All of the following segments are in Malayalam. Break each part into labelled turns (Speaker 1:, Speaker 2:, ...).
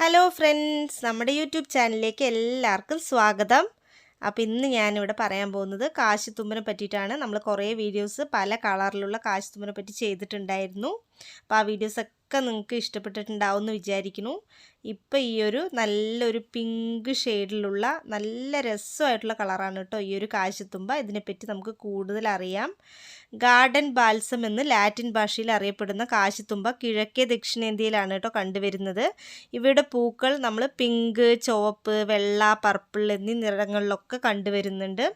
Speaker 1: ഹലോ ഫ്രണ്ട്സ് നമ്മുടെ യൂട്യൂബ് ചാനലിലേക്ക് എല്ലാവർക്കും സ്വാഗതം. അപ്പോൾ ഇന്ന് ഞാനിവിടെ പറയാൻ പോകുന്നത് കാശിത്തുമ്പനെ പറ്റിയിട്ടാണ്. നമ്മൾ കുറേ വീഡിയോസ് പല കളറിലുള്ള കാശിത്തുമ്പനെ പറ്റി ചെയ്തിട്ടുണ്ടായിരുന്നു. അപ്പോൾ ആ വീഡിയോസൊക്കെ നിങ്ങൾക്ക് ഇഷ്ടപ്പെട്ടിട്ടുണ്ടാവും എന്ന് വിചാരിക്കുന്നു. ഇപ്പോൾ ഈ ഒരു നല്ലൊരു പിങ്ക് ഷെയ്ഡിലുള്ള നല്ല രസമായിട്ടുള്ള കളറാണ് കേട്ടോ ഈ ഒരു കാശത്തുമ്പ. ഇതിനെപ്പറ്റി നമുക്ക് കൂടുതൽ അറിയാം. ഗാർഡൻ ബാൽസം എന്ന് ലാറ്റിൻ ഭാഷയിൽ അറിയപ്പെടുന്ന കാശിത്തുമ്പ കിഴക്കേ ദക്ഷിണേന്ത്യയിലാണ് കേട്ടോ കണ്ടുവരുന്നത്. ഇവയുടെ പൂക്കൾ നമ്മൾ പിങ്ക് ചുവപ്പ് വെള്ള പർപ്പിൾ എന്നീ നിറങ്ങളിലൊക്കെ കണ്ടുവരുന്നുണ്ട്.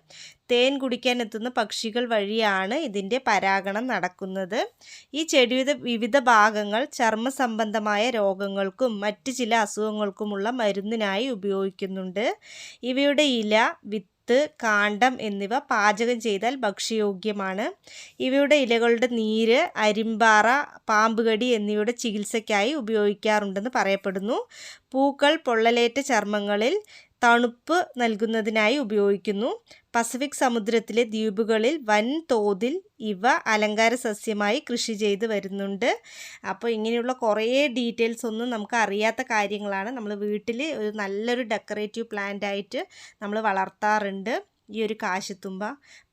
Speaker 1: തേൻ കുടിക്കാൻ എത്തുന്ന പക്ഷികൾ വഴിയാണ് ഇതിന്റെ പരാഗണം നടക്കുന്നത്. ഈ ചെടിയുടെ വിവിധ ഭാഗങ്ങൾ ചർമ്മ സംബന്ധമായ രോഗങ്ങൾക്കും മറ്റ് ചില അസുഖങ്ങൾക്കുമുള്ള മരുന്നിനായി ഉപയോഗിക്കുന്നുണ്ട്. ഇവയുടെ ഇല വിത്ത് കാണ്ടം എന്നിവ പാചകം ചെയ്താൽ ഭക്ഷ്യയോഗ്യമാണ്. ഇവയുടെ ഇലകളുടെ നീര് അരിമ്പാറ പാമ്പുകടി എന്നിവയുടെ ചികിത്സയ്ക്കായി ഉപയോഗിക്കാറുണ്ടെന്ന് പറയപ്പെടുന്നു. പൂക്കൾ പൊള്ളലേറ്റ ചർമ്മങ്ങളിൽ തണുപ്പ് നൽകുന്നതിനായി ഉപയോഗിക്കുന്നു. പസഫിക് സമുദ്രത്തിലെ ദ്വീപുകളിൽ വൻതോതിൽ ഇവ അലങ്കാര സസ്യമായി കൃഷി ചെയ്ത് വരുന്നുണ്ട്. അപ്പോൾ ഇങ്ങനെയുള്ള കുറേ ഡീറ്റെയിൽസ് ഒന്നും നമുക്ക് അറിയാത്ത കാര്യങ്ങളാണ് നമ്മൾ വീട്ടിൽ ഒരു നല്ലൊരു ഡെക്കറേറ്റീവ് പ്ലാന്റ് ആയിട്ട് നമ്മൾ വളർത്താറുണ്ട്. ഈ ഒരു കാശത്തുമ്പ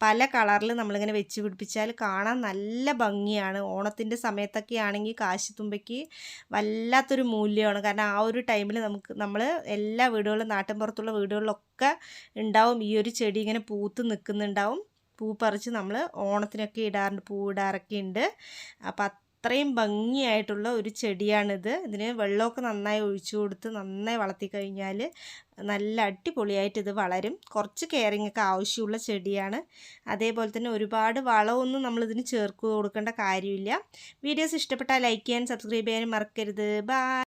Speaker 1: പല കളറിൽ നമ്മളിങ്ങനെ വെച്ച് പിടിപ്പിച്ചാൽ കാണാൻ നല്ല ഭംഗിയാണ്. ഓണത്തിന്റെ സമയത്തൊക്കെ ആണെങ്കിൽ കാശിത്തുമ്പയ്ക്ക് വല്ലാത്തൊരു മൂല്യമാണ്. കാരണം ആ ഒരു ടൈമിൽ നമുക്ക് നമ്മൾ എല്ലാ വീടുകളിലും നാട്ടിൻ പുറത്തുള്ള വീടുകളിലൊക്കെ ഉണ്ടാവും. ഈ ഒരു ചെടി ഇങ്ങനെ പൂത്ത് നിൽക്കുന്നുണ്ടാവും പൂ പറിച്ച് നമ്മൾ ഓണത്തിനൊക്കെ ഇടാറുണ്ട് പൂ ഇടാറൊക്കെ ഉണ്ട് അപ്പം അത്രയും ഭംഗിയായിട്ടുള്ള ഒരു ചെടിയാണിത്. ഇതിന് വെള്ളമൊക്കെ നന്നായി ഒഴിച്ചു കൊടുത്ത് നന്നായി വളർത്തി കഴിഞ്ഞാൽ നല്ല അടിപൊളിയായിട്ട് ഇത് വളരും. കുറച്ച് കെയറിങ് ഒക്കെ ആവശ്യമുള്ള ചെടിയാണ്. അതേപോലെ തന്നെ ഒരുപാട് വളമൊന്നും നമ്മളിതിന് ചേർക്ക് കൊടുക്കേണ്ട കാര്യമില്ല. വീഡിയോസ് ഇഷ്ടപ്പെട്ടാൽ ലൈക്ക് ചെയ്യാൻ സബ്സ്ക്രൈബ് ചെയ്യാനും മറക്കരുത്. ബൈ.